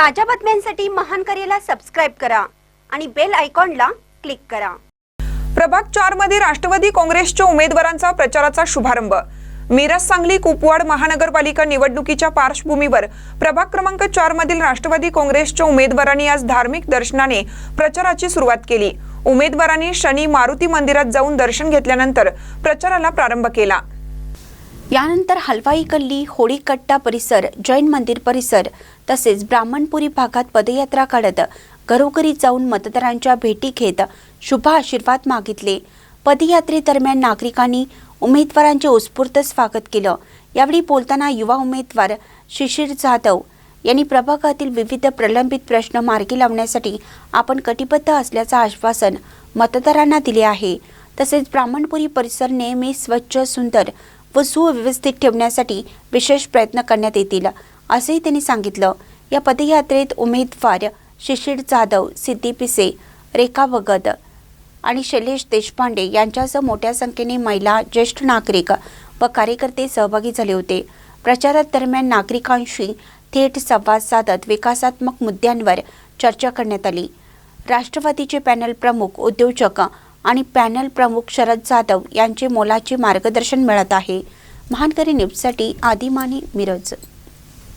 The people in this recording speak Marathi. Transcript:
ताज्या बातम्यांसाठी महान करेला सबस्क्राईब करा आणि बेल आयकॉनला क्लिक करा. प्रभाग चारमध्ये राष्ट्रवादी काँग्रेसच्या उमेदवारांचा प्रचाराचा शुभारंभ. मिरज सांगली कुपवाड महानगरपालिका निवडणुकीच्या पार्श्वभूमीवर प्रभाग क्रमांक चार मधील राष्ट्रवादी काँग्रेसच्या उमेदवारांनी आज धार्मिक दर्शनाने प्रचाराची सुरुवात केली. उमेदवारांनी शनी मारुती मंदिरात जाऊन दर्शन घेतल्यानंतर प्रचाराला प्रारंभ केला. यानंतर हलवाई गल्ली होळीकट्टा परिसर जैन मंदिर परिसर तसेच ब्राह्मणपुरी भागात पदयात्रा काढत घरोघरी जाऊन मतदारांच्या भेटी घेत शुभ आशीर्वाद मागितले. पदयात्रेदरम्यान नागरिकांनी उमेदवारांचे उत्स्फूर्त स्वागत केलं. यावेळी बोलताना युवा उमेदवार शिशिर जाधव यांनी प्रभागातील विविध प्रलंबित प्रश्न मार्गी लावण्यासाठी आपण कटिबद्ध असल्याचं आश्वासन मतदारांना दिले आहे. तसेच ब्राह्मणपुरी परिसर नेहमी स्वच्छ सुंदर व सुव्यवस्थित ठेवण्यासाठी विशेष प्रयत्न करण्यात येतील असंही त्यांनी सांगितलं. या पदयात्रेत उमेदवार शिशिर जाधव सिद्धी पिसे रेखा भगत आणि शैलेश देशपांडे यांच्यासह मोठ्या संख्येने महिला ज्येष्ठ नागरिक व कार्यकर्ते सहभागी झाले होते. प्रचारादरम्यान नागरिकांशी थेट संवाद साधत विकासात्मक मुद्द्यांवर चर्चा करण्यात आली. राष्ट्रवादीचे पॅनल प्रमुख उद्योजक आणि पॅनल प्रमुख शरद जाधव यांचे मोलाचे मार्गदर्शन मिळत आहे. महानकरी न्यूजसाठी आदिमानी मिरज.